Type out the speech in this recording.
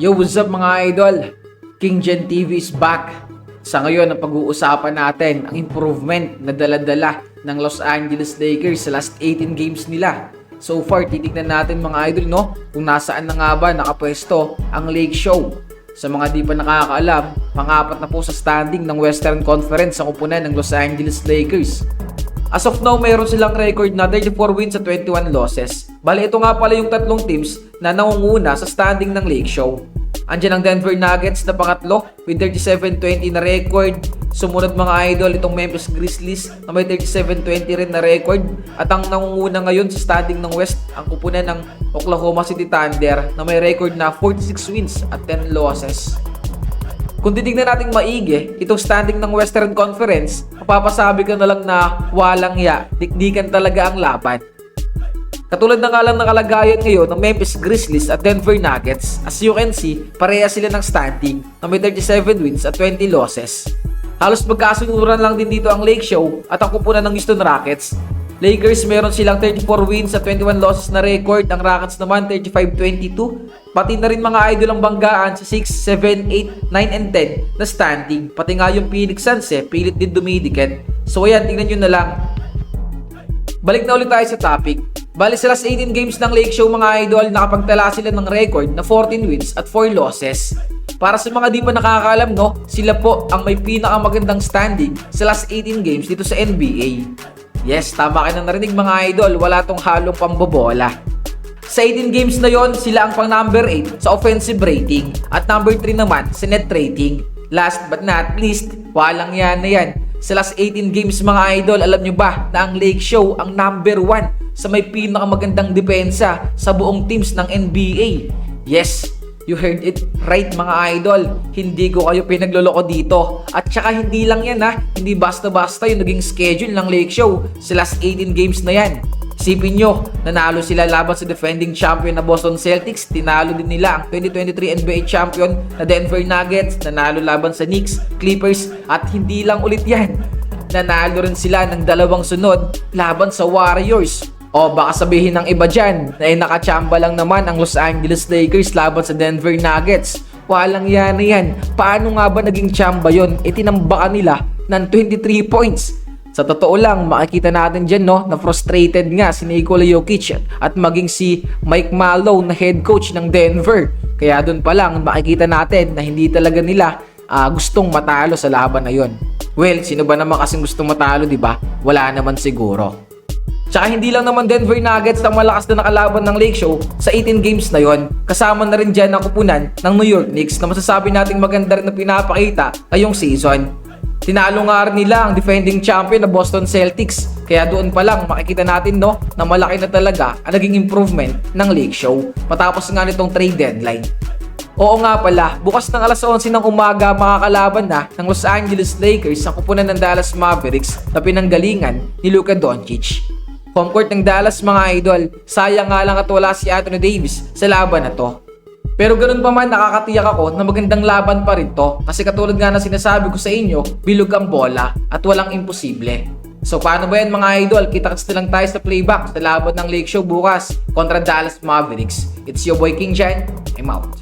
Yo, what's up mga idol? King Gen TV is back. Sa ngayon, ang pag-uusapan natin ang improvement na dala-dala ng Los Angeles Lakers sa last 18 games nila. So far, titignan natin mga idol, no? Kung nasaan na nga ba nakapwesto ang Lake Show. Sa mga di pa nakakaalam, pangapat na po sa standing ng Western Conference ang kupunan ng Los Angeles Lakers. As of now, mayroon silang record na 34 wins at 21 losses. Bali, ito nga pala yung tatlong teams na nangunguna sa standing ng Lake Show. Andiyan ang Denver Nuggets na pangatlo with 37-20 na record. Sumunod mga idol itong Memphis Grizzlies na may 37-20 rin na record. At ang nangunguna ngayon sa standing ng West ang kupunan ng Oklahoma City Thunder na may record na 46 wins at 10 losses. Kung titignan natin maigi, itong standing ng Western Conference, mapapasabi ka na lang na walang ya, dikdikan talaga ang laban. Katulad na nga lang ng kalagayan ngayon ng Memphis Grizzlies at Denver Nuggets, as you can see, pareha sila ng standing na may 37 wins at 20 losses. Halos magkasunuran lang din dito ang Lake Show at ang kupunan ng Houston Rockets. Lakers meron silang 34 wins at 21 losses na record, ang Rockets naman 35-22. Pati na rin mga idol ang banggaan sa 6, 7, 8, 9, and 10 na standing. Pati nga yung Phoenix Suns eh, pilit din dumidikit. So ayan, tingnan nyo na lang. Balik na ulit tayo sa topic. Bali sa last 18 games ng Lake Show mga idol, nakapagtala sila ng record na 14 wins at 4 losses. Para sa mga di pa nakakaalam no, sila po ang may pinakamagandang standing sa last 18 games dito sa NBA. Yes, tama ka na narinig mga idol, wala tong halong pambobola. Sa 18 games na yon, sila ang pang number 8 sa offensive rating at number 3 naman sa net rating. Last but not least, walang yan na yan. Sa last 18 games mga idol, alam nyo ba na ang Lake Show ang number 1 sa may pinakamagandang depensa sa buong teams ng NBA? Yes, you heard it right mga idol. Hindi ko kayo pinagloloko dito. At saka hindi lang yan ha, hindi basta-basta yung naging schedule ng Lake Show sa last 18 games na yan. Sipin nyo, nanalo sila laban sa defending champion na Boston Celtics, tinalo din nila ang 2023 NBA champion na Denver Nuggets, nanalo laban sa Knicks, Clippers, at hindi lang ulit yan. Nanalo rin sila ng dalawang sunod laban sa Warriors. O baka sabihin ng iba dyan na eh, nakachamba lang naman ang Los Angeles Lakers laban sa Denver Nuggets. Walang yan na yan. Paano nga ba naging chamba yon? E tinambakan nila ng 23 points. Sa totoo lang, makikita natin dyan no, na frustrated nga si Nikola Jokic at maging si Mike Mallow na head coach ng Denver. Kaya doon pa lang makikita natin na hindi talaga nila ah, gustong matalo sa laban na yon. Well, sino ba naman kasing gustong matalo, di ba? Wala naman siguro. Tsaka hindi lang naman Denver Nuggets ang malakas na nakalaban ng Lake Show sa 18 games na yon. Kasama na rin dyan ang kupunan ng New York Knicks na masasabi nating maganda rin na pinapakita ngayong season. Tinalo nga nila ang defending champion na Boston Celtics. Kaya doon pa lang makikita natin no na malaki na talaga ang naging improvement ng Lake Show matapos nga nitong trade deadline. Oo nga pala, bukas ng alas 11 ng umaga makakalaban na ng Los Angeles Lakers ang kupunan ng Dallas Mavericks na pinanggalingan ni Luka Doncic. Home court ng Dallas mga idol, sayang nga lang at wala si Anthony Davis sa laban na to. Pero ganun pa man nakakatiyak ako na magandang laban pa rin to kasi katulad nga na sinasabi ko sa inyo, bilog ang bola at walang imposible. So paano ba yan mga idol? Kita-kits na lang tayo sa playback sa laban ng Lake Show bukas kontra Dallas Mavericks. It's your boy King Jan. I'm out.